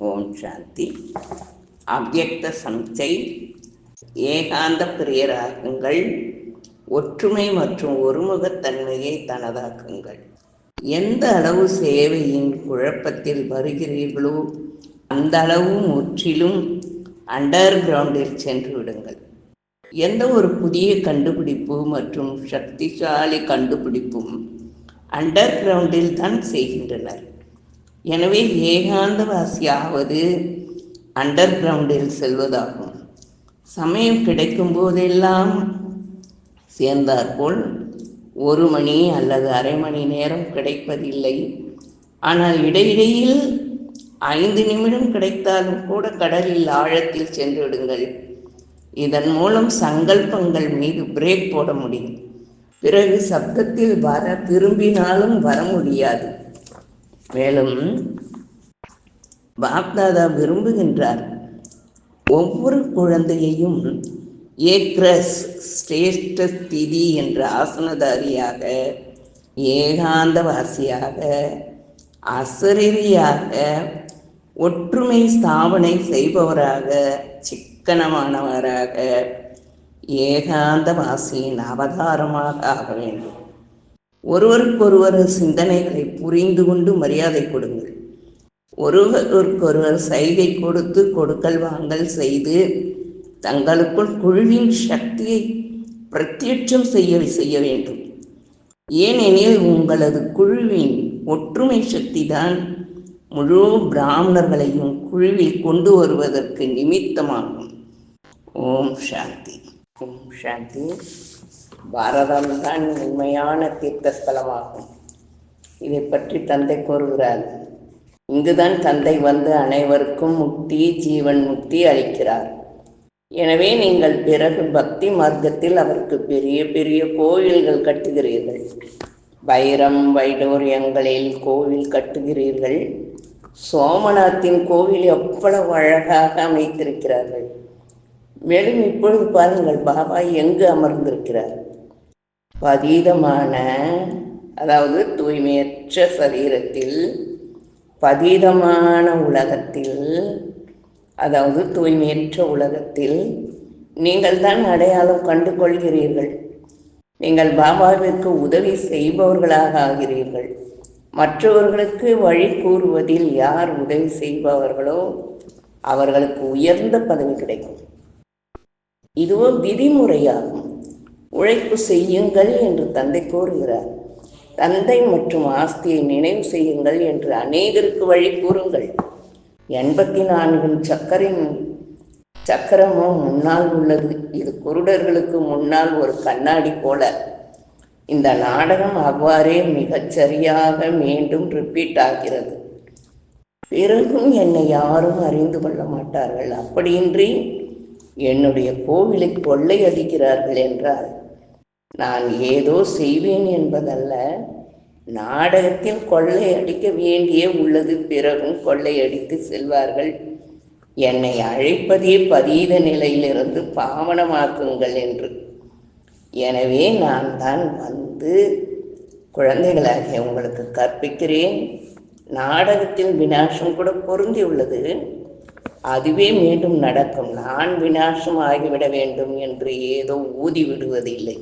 ஓம் சாந்தி அவ்வக்த சம்சை ஏகாந்த பிரியராகுங்கள் ஒற்றுமை மற்றும் ஒருமுகத்தன்மையை தனதாக்குங்கள். எந்த அளவு சேவையின் குழப்பத்தில் வருகிறீர்களோ அந்த அளவு முற்றிலும் அண்டர் கிரவுண்டில் சென்று விடுங்கள். எந்த ஒரு புதிய கண்டுபிடிப்பு மற்றும் சக்திசாலி கண்டுபிடிப்பும் அண்டர் கிரவுண்டில் தான் செய்கின்றனர். எனவே ஏகாந்தவாசியாவது அண்டர் கிரவுண்டில் செல்வதாகும். சமயம் கிடைக்கும் போதெல்லாம் சேர்ந்தாற்போல் ஒரு மணி அல்லது அரை மணி நேரம் கிடைப்பதில்லை. ஆனால் இடையிடையில் ஐந்து நிமிடம் கிடைத்தாலும் கூட கடலில் ஆழத்தில் சென்று விடுங்கள். இதன் மூலம் சங்கல்பங்கள் மீது பிரேக் போட முடியும். பிறகு சப்தத்தில் வர விரும்பினாலும் வர முடியாது. மேலும் பாப்தாதா விரும்புகின்றார். ஒவ்வொரு குழந்தையையும் ஏக்ரஸ் ஸ்ரேஷ்ட ஸ்திதி என்ற ஆசனதாரியாக ஏகாந்தவாசியாக அசரீரியாக ஒற்றுமை ஸ்தாபனை செய்பவராக சிக்கனமானவராக ஏகாந்தவாசியின் அவதாரமாக ஆக வேண்டும். ஒருவருக்கொருவர் சிந்தனைகளை புரிந்து கொண்டு மரியாதை கொடுங்கள். ஒருவருக்கொருவர் சைகை கொடுத்து கொடுக்கல் வாங்கல் செய்து தங்களுக்குள் குழுவின் சக்தியை பிரத்யட்சம் செய்ய செய்ய வேண்டும். ஏனெனில் உங்களது குழுவின் ஒற்றுமை சக்தி தான் முழு பிராமணர்களையும் குழுவில் கொண்டு வருவதற்கு நிமித்தமாகும். ஓம் சாந்தி. ஓம் சாந்தி. பாரதம்தான் உண்மையான தீர்த்தஸ்தலமாகும். இதை பற்றி தந்தை கூறுகிறார். இங்குதான் தந்தை வந்து அனைவருக்கும் முக்தி ஜீவன் முக்தி அளிக்கிறார். எனவே நீங்கள் பிறகு பக்தி மார்க்கத்தில் அவருக்கு பெரிய பெரிய கோவில்கள் கட்டுகிறீர்கள். வைரம் வைடோரியங்களில் கோவில் கட்டுகிறீர்கள். சோமநாத்தின் கோவில் எவ்வளவு அழகாக அமைத்திருக்கிறார்கள். மேலும் இப்பொழுது பாருங்கள் பாபா எங்கு அமர்ந்திருக்கிறார்? பதீதமான அதாவது தூய்மையற்ற சரீரத்தில் பதீதமான உலகத்தில் அதாவது தூய்மையற்ற உலகத்தில் நீங்கள் தான் அடையாளம் கண்டு கொள்கிறீர்கள் நீங்கள் பாபாவிற்கு உதவி செய்பவர்களாக ஆகிறீர்கள். மற்றவர்களுக்கு வழி கூறுவதில் யார் உதவி செய்பவர்களோ அவர்களுக்கு உயர்ந்த பதவி கிடைக்கும். இதுவோ விதிமுறையாகும். உழைப்பு செய்யுங்கள் என்று தந்தை கூறுகிறார். தந்தை மற்றும் ஆஸ்தியை நினைவு செய்யுங்கள் என்று அநேகருக்கு வழி கூறுங்கள். எண்பத்தி நான்கு சக்கரின் சக்கரமும் முன்னால் உள்ளது. இது குருடர்களுக்கு முன்னால் ஒரு கண்ணாடி போல. இந்த நாடகம் அவ்வாறே மிகச்சரியாக மீண்டும் ரிப்பீட் ஆகிறது. பிறகும் என்னை யாரும் அறிந்து கொள்ள மாட்டார்கள். அப்படியின்றி என்னுடைய கோவிலை கொள்ளையடிக்கிறார்கள் என்றால் நான் ஏதோ செய்வேன் என்பதல்ல. நாடகத்தில் கொள்ளையடிக்க வேண்டிய உள்ளது பிறகும் கொள்ளையடித்து செல்வார்கள். என்னை அழைப்பதே பதீத நிலையிலிருந்து பாவனமாக்குங்கள் என்று. எனவே நான் தான் வந்து குழந்தைகளாகிய உங்களுக்கு கற்பிக்கிறேன். நாடகத்தில் வினாசம் கூட பொருந்தி உள்ளது அதுவே மீண்டும் நடக்கும். நான் வினாசம் ஆகிவிட வேண்டும் என்று ஏதோ ஊதி விடுவதில்லை.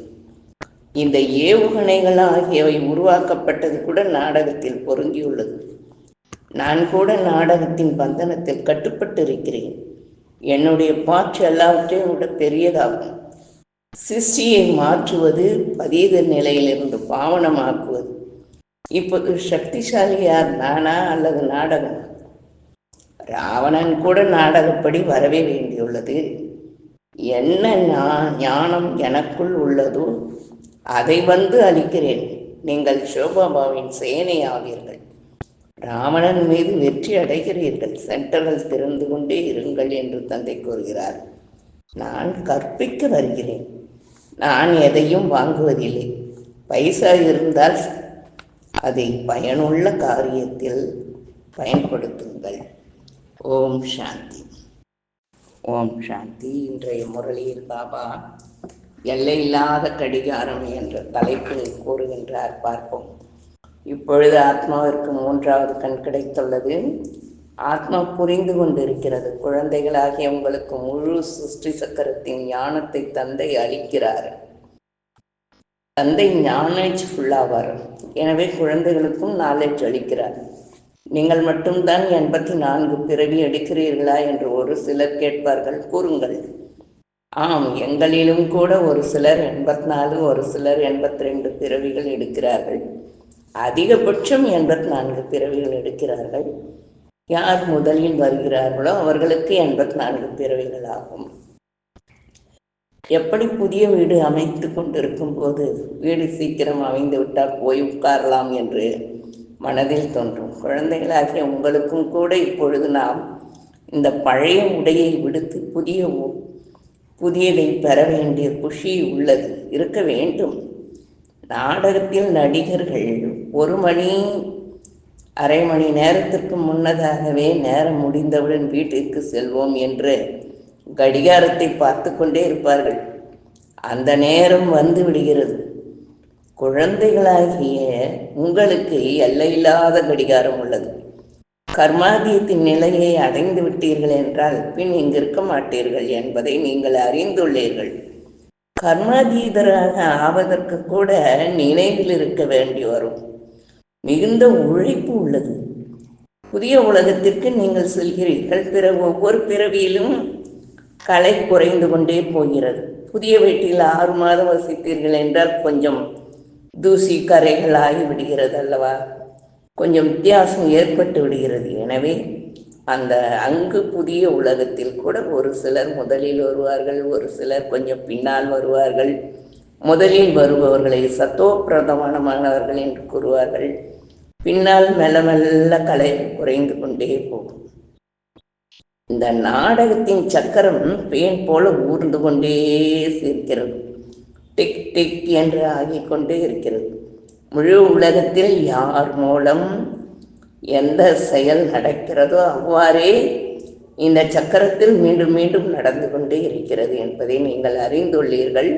இந்த ஏவுகணைகள் ஆகியவை உருவாக்கப்பட்டது கூட நாடகத்தில் பொருந்தியுள்ளது. நான் கூட நாடகத்தின் பந்தனத்தில் கட்டுப்பட்டு இருக்கிறேன் என்னுடைய பாற்று எல்லாவற்றையும் விட பெரியதாகும். சிருஷ்டியை மாற்றுவது பதீத நிலையிலிருந்து பாவனமாக்குவது. இப்போது சக்திசாலி யார் நானா அல்லது நாடகம்? ராவணன் கூட நாடகப்படி வரவே வேண்டியுள்ளது. என்ன ஞானம் எனக்குள் உள்ளதோ அதை வந்து அளிக்கிறேன் நீங்கள் சிவபாபாவின் சேனை ஆவீர்கள் ராவணன் மீது வெற்றி அடைகிறீர்கள். சென்டரில் திறந்து கொண்டே இருங்கள் என்று தந்தை கூறுகிறார். நான் கற்பிக்க வருகிறேன். நான் எதையும் வாங்குவதில்லை. பைசா இருந்தால் அதை பயனுள்ள காரியத்தில் பயன்படுத்துங்கள். ஓம் சாந்தி. ஓம் சாந்தி. இன்றைய முரளியில் பாபா எல்லையில்லாத கடிகாரம் என்ற தலைப்பில் கூறுகின்றார். பார்ப்போம். இப்பொழுது ஆத்மாவிற்கு மூன்றாவது கண் கிடைத்துள்ளது. ஆத்மா புரிந்து கொண்டிருக்கிறது. குழந்தைகளாகிய உங்களுக்கு முழு சிருஷ்டி சக்கரத்தின் ஞானத்தை தந்தை அளிக்கிறார். தந்தை நாலேஜ் ஃபுல்லாவார். எனவே குழந்தைகளுக்கும் நாலேஜ் அளிக்கிறார். நீங்கள் மட்டும்தான் எண்பத்தி நான்கு பிறவி எடுக்கிறீர்களா என்று ஒரு சிலர் கேட்பார்கள். கூறுங்கள். ஆம் எங்களிலும் கூட ஒரு சிலர் எண்பத்தி நாலு ஒரு சிலர் எண்பத்தி ரெண்டு பிறவிகள் எடுக்கிறார்கள். அதிகபட்சம் எண்பத்தி நான்கு பிறவிகள் எடுக்கிறார்கள். யார் முதலில் வருகிறார்களோ அவர்களுக்கு எண்பத்தி நான்கு பிறவிகள் ஆகும். எப்படி புதிய வீடு அமைத்து கொண்டிருக்கும் போது வீடு சீக்கிரம் அமைந்து விட்டால் போய் உட்காரலாம் என்று மனதில் தோன்றும். குழந்தைகளாகிய உங்களுக்கும் கூட இப்பொழுது நாம் இந்த பழைய உடையை விடுத்து புதிய புதியதை பெற வேண்டிய குஷி உள்ளது. இருக்க வேண்டும். நாடகத்தில் நடிகர்கள் ஒரு மணி அரை மணி நேரத்திற்கு முன்னதாகவே நேரம் முடிந்தவுடன் வீட்டிற்கு செல்வோம் என்று கடிகாரத்தை பார்த்து கொண்டே இருப்பார்கள். அந்த நேரம் வந்து விடுகிறது. குழந்தைகளாகிய உங்களுக்கு எல்லையில்லாத கடிகாரம் உள்ளது. கர்மாதியத்தின் நிலையை அடைந்து விட்டீர்கள் என்றால் பின் இங்கிருக்க மாட்டீர்கள் என்பதை நீங்கள் அறிந்துள்ளீர்கள். கர்மாதீதராக ஆவதற்கு கூட நினைவில் இருக்க வேண்டி வரும். மிகுந்த உழைப்பு உள்ளது. புதிய உலகத்திற்கு நீங்கள் செல்கிறீர்கள். பிற ஒவ்வொரு பிறவியிலும் கலை குறைந்து கொண்டே போகிறது. புதிய வீட்டில் ஆறு மாதம் வசித்தீர்கள் என்றால் கொஞ்சம் தூசி கரைகள் ஆகிவிடுகிறது அல்லவா? கொஞ்சம் வித்தியாசம் ஏற்பட்டு விடுகிறது. எனவே அந்த அங்கு புதிய உலகத்தில் கூட ஒரு சிலர் முதலில் வருவார்கள் ஒரு சிலர் கொஞ்சம் பின்னால் வருவார்கள். முதலில் வருபவர்களை சத்தோ பிரதமானமானவர்கள் என்று கூறுவார்கள். பின்னால் மெல்ல மெல்ல கலை குறைந்து கொண்டே போகும். இந்த நாடகத்தின் சக்கரம் பேன் போல ஊர்ந்து கொண்டே இருக்கிறது டிக் டிக் என்று ஆகிக்கொண்டே இருக்கிறது. முழு உலகத்தில் யார் மூலம் எந்த செயல் நடக்கிறதோ அவ்வாறே இந்த சக்கரத்தில் மீண்டும் மீண்டும் நடந்து கொண்டே இருக்கிறது என்பதை நீங்கள் அறிந்துள்ளீர்கள்.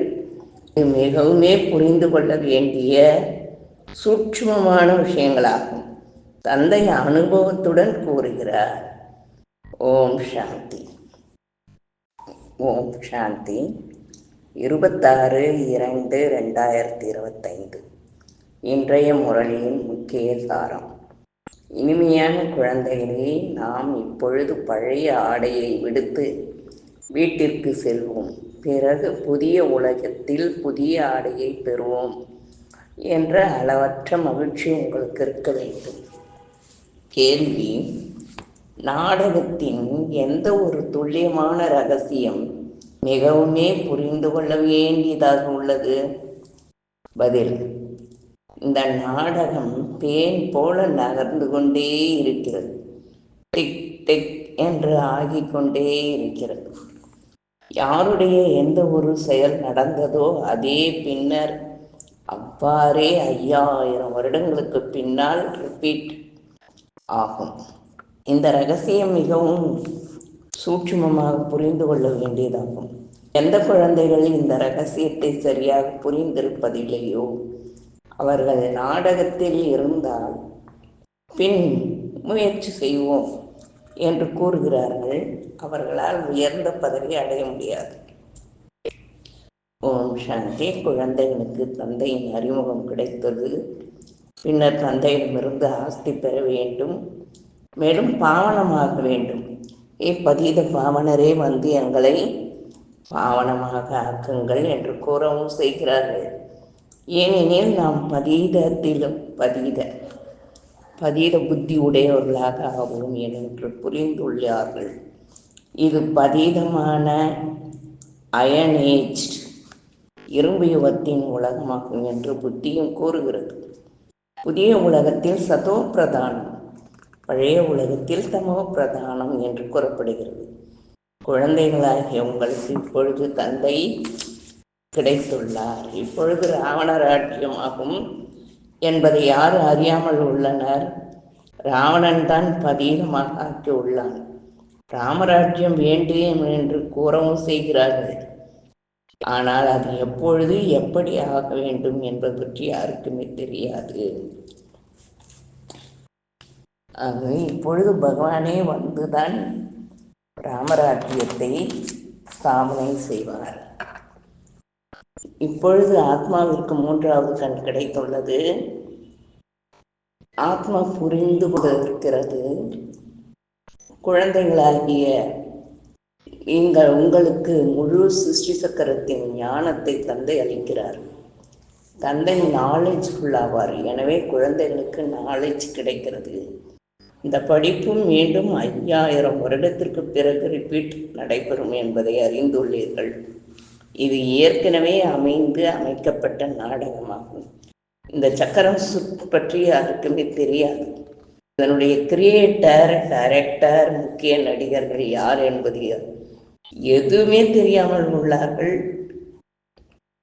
மிகவுமே புரிந்து கொள்ள வேண்டிய சூட்சமமான விஷயங்களாகும். தந்தை அனுபவத்துடன் கூறுகிறார். ஓம் சாந்தி. ஓம் சாந்தி. இருபத்தாறு இரண்டு ரெண்டாயிரத்தி இருபத்தைந்து. இன்றைய முரளியின் முக்கிய சாரம். இனிமையான குழந்தைகளே நாம் இப்பொழுது பழைய ஆடையை விடுத்து வீட்டிற்கு செல்வோம். பிறகு புதிய உலகத்தில் புதிய ஆடையை பெறுவோம் என்ற அளவற்ற மகிழ்ச்சி உங்களுக்கு இருக்க வேண்டும். கேள்வி நாடகத்தின் எந்த ஒரு துல்லியமான ரகசியம் மிகவுமே புரிந்து கொள்ள வேண்டியதாக உள்ளது? பதில் நாடகம் பேன் போல நகர்ந்து கொண்டே இருக்கிறது. டிக் டிக் என்று ஆகிக்கொண்டே இருக்கிறது. யாருடைய எந்த ஒரு செயல் நடந்ததோ அதே பின்னர் அவ்வாறே ஐயாயிரம் வருடங்களுக்கு பின்னால் ரிப்பீட் ஆகும். இந்த ரகசியம் மிகவும் சூட்சுமமாக புரிந்து கொள்ள வேண்டியதாகும். எந்த குழந்தைகள் இந்த ரகசியத்தை சரியாக புரிந்திருப்பதில்லையோ அவர்கள் நாடகத்தில் இருந்தால் பின் முயற்சி செய்வோம் என்று கூறுகிறார்கள். அவர்களால் உயர்ந்த பதவி அடைய முடியாது. ஓம் சாந்தி குழந்தைகளுக்கு தந்தையின் அறிமுகம் கிடைத்தது. பின்னர் தந்தையிடமிருந்து ஆஸ்தி பெற வேண்டும். மேலும் பாவனமாக வேண்டும். இப்பதீத பாவனரே வந்து எங்களை பாவனமாக ஆக்குங்கள் என்று கூறவும் செய்கிறார்கள். ஏனெனில் நாம் பதீதத்திலும் பதீத பதீத புத்தி உடையவர்களாக ஆகும் என்று புரிந்துள்ளார்கள். இது பதீதமான அயனேஜ் இரும்பு யுகத்தின் உலகமாகும் என்று புத்தியும் கூறுகிறது. புதிய உலகத்தில் சதோ பிரதானம் பழைய உலகத்தில் தமோ பிரதானம் என்று கூறப்படுகிறது. குழந்தைகளாகிய உங்களுக்கு இப்பொழுது தந்தை கிடைத்துள்ளார். இப்பொழுது ராவணர் ராஜ்யமாகும் என்பதை யார் அறியாமல் உள்ளனர்? ராவணன் தான் பதீகமாக ஆக்கியுள்ளான். ராமராஜ்யம் வேண்டும் என்று கூறவும் செய்கிறார்கள். ஆனால் அது எப்பொழுது எப்படி ஆக வேண்டும் என்பது பற்றி யாருக்குமே தெரியாது. ஆக இப்பொழுது பகவானே வந்துதான் ராமராஜ்யத்தை ஸ்தாபனை செய்வார். இப்பொழுது ஆத்மாவிற்கு மூன்றாவது கண் கிடைத்துள்ளது. ஆத்மா புரிந்து கொண்டிருக்கிறது. குழந்தைகளாகிய நீங்கள் உங்களுக்கு முழு சிருஷ்டி சக்கரத்தின் ஞானத்தை தந்தை அளிக்கிறார். தந்தை நாலேஜ் ஃபுல்லாவார் எனவே குழந்தைகளுக்கு நாலேஜ் கிடைக்கிறது. இந்த படிப்பும் மீண்டும் ஐயாயிரம் வருடத்திற்கு பிறகு ரிப்பீட் நடைபெறும் என்பதை அறிந்துள்ளீர்கள். இது ஏற்கனவே அமைந்து அமைக்கப்பட்ட நாடகமாகும். இந்த சக்கரம் சுற்று பற்றி யாருக்குமே தெரியாது. இதனுடைய கிரியேட்டர் டைரக்டர் முக்கிய நடிகர்கள் யார் என்பது எதுவுமே தெரியாமல் உள்ளார்கள்.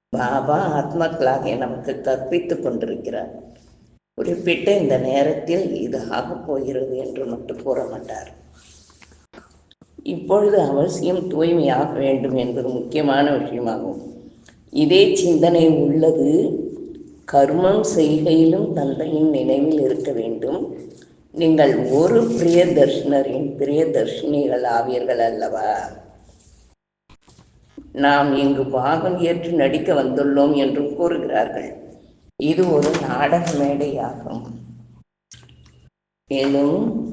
பாபா ஆத்மாக்களாக நமக்கு கற்பித்துக் கொண்டிருக்கிறார். குறிப்பிட்ட இந்த நேரத்தில் இது ஆகப் போகிறது என்று மட்டும் கூற மாட்டார். இப்பொழுது அவசியம் தூய்மையாக வேண்டும் என்பது முக்கியமான விஷயமாகும். இதே சிந்தனை உள்ளது. கர்மம் செய்கையிலும் தந்தையின் நினைவில் இருக்க வேண்டும். நீங்கள் ஒரு பிரியதர்ஷனரின் பிரியதர்ஷினிகள் ஆவீர்கள் அல்லவா? நாம் இங்கு பாகம் ஏற்று நடிக்க வந்துள்ளோம் என்று கூறுகிறார்கள். இது ஒரு நாடக மேடையாகும். மேலும்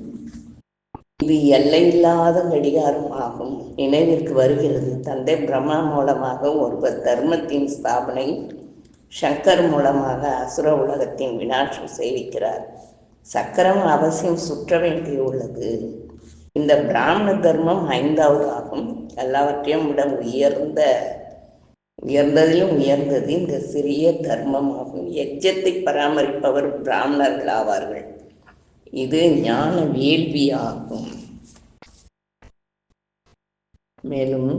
இது எல்லையில்லாத கடிகாரம் ஆகும். நினைவிற்கு வருகிறது. தந்தை பிரம்மா மூலமாக ஒருவர் தர்மத்தின் ஸ்தாபனை சங்கர் மூலமாக அசுர உலகத்தின் வினாற்றம் செய்விக்கிறார் சக்கரம் அவசியம் சுற்ற வேண்டியுள்ளது இந்த பிராமண தர்மம் ஐந்தாவது ஆகும். எல்லாவற்றையும் விட உயர்ந்த உயர்ந்ததிலும் உயர்ந்தது இந்த சிறிய தர்மம் ஆகும் எச்சத்தை பராமரிப்பவர் பிராமணர்கள் ஆவார்கள். இது ஞான வேள்வியாகும். மேலும்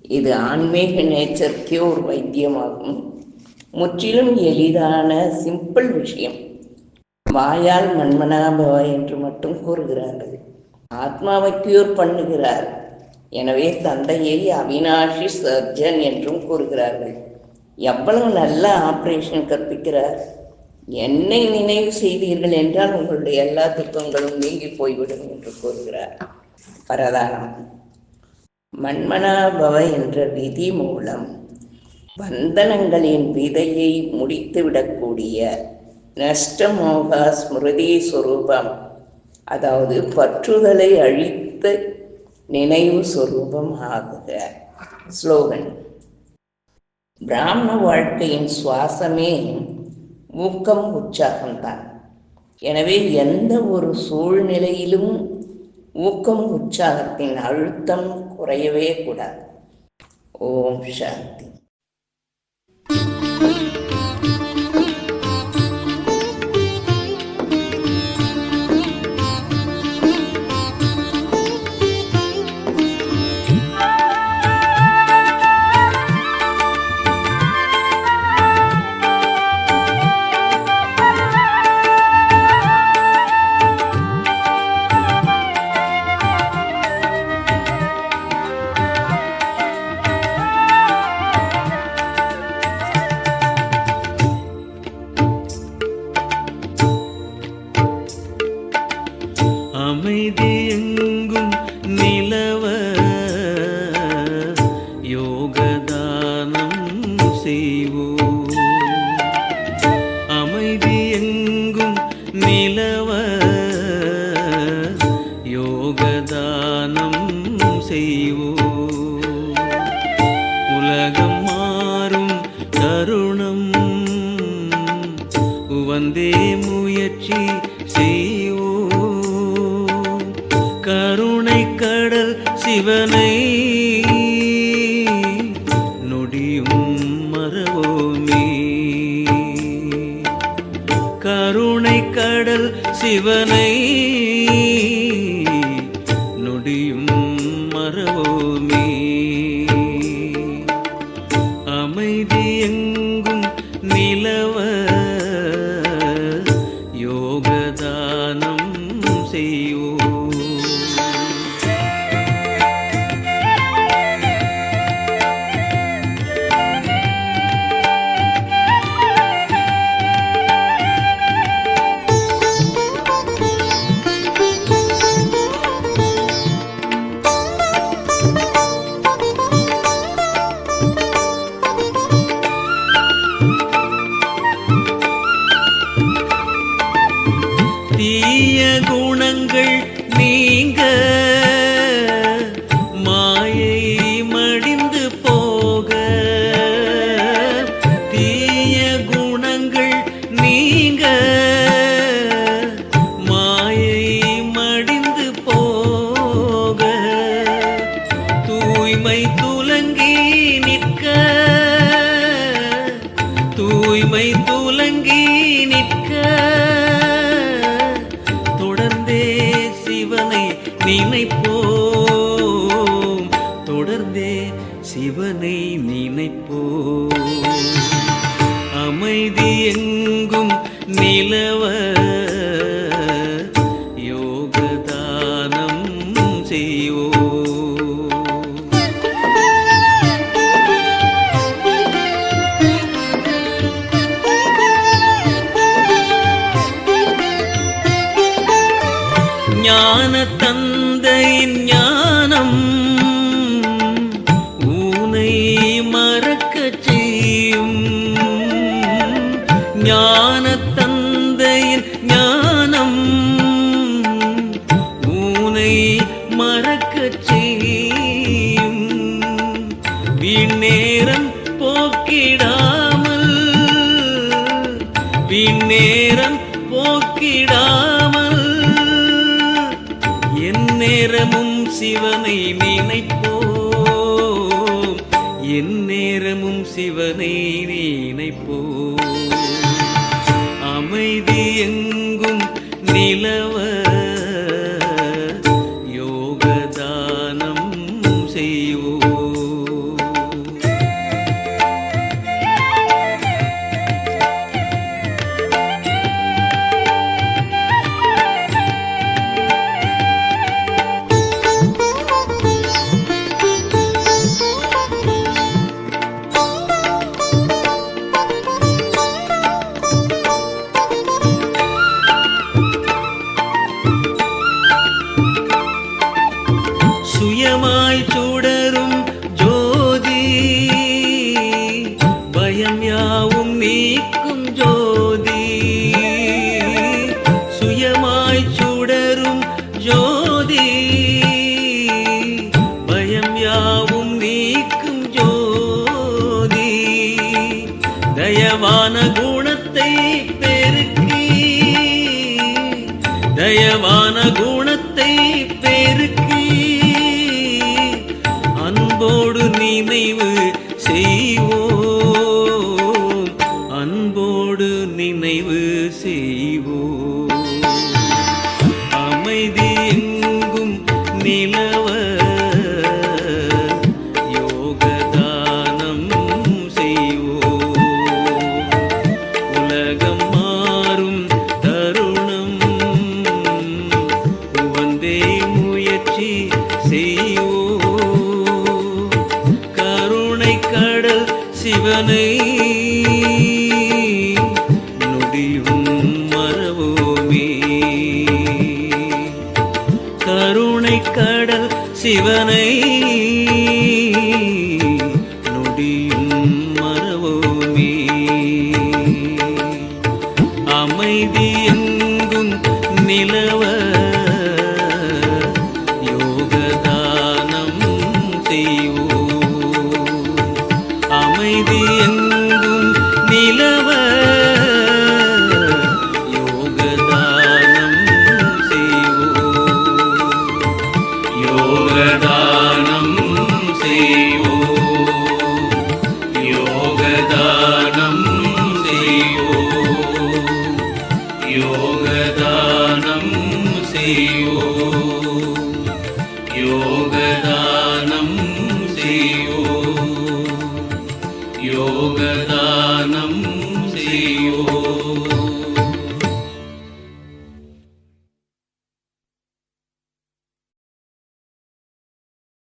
இது ஆன்மீக நேச்சருக்கே ஒரு வைத்தியமாகும். முற்றிலும் எளிதான சிம்பிள் விஷயம். வாயால் மண்மனாபவ என்று மட்டும் கூறுகிறார்கள். ஆத்மாவை கியூர் பண்ணுகிறார். எனவே தந்தையை அவினாஷி சர்ஜன் என்றும் கூறுகிறார்கள். எவ்வளவு நல்ல ஆப்ரேஷன் கற்பிக்கிறார். என்னை நினைவு செய்தீர்கள் என்றால் உங்களுடைய எல்லா துக்கங்களும் நீங்கி போய்விடும் என்று கூறுகிறார். பரதானம். மண்மனாபவ என்ற விதி மூலம் பந்தனங்களின் விதையை முடித்துவிடக்கூடிய நஷ்டமோக ஸ்மிருதி சுரூபம் அதாவது பற்றுதலை அழித்த நினைவு சுரூபம் ஆகுக. ஸ்லோகன். பிராமண வாழ்க்கையின் சுவாசமே ஊக்கம் உற்சாகம்தான். எனவே எந்த ஒரு சூழ்நிலையிலும் ஊக்கம் உற்சாகத்தின் அழுத்தம் குறையவே கூடாது. ஓம் சாந்தி. சிவனை நொடியும் மறவோமே கருணை கடல் சிவனை நேரமும் சிவனை நினைப்போம். என் நேரமும் சிவனை நினைப்போம். அமைதி எங்க ದಯವಾ இறைவனை நொடியும் மறவோமே கருணை கடல் சிவனை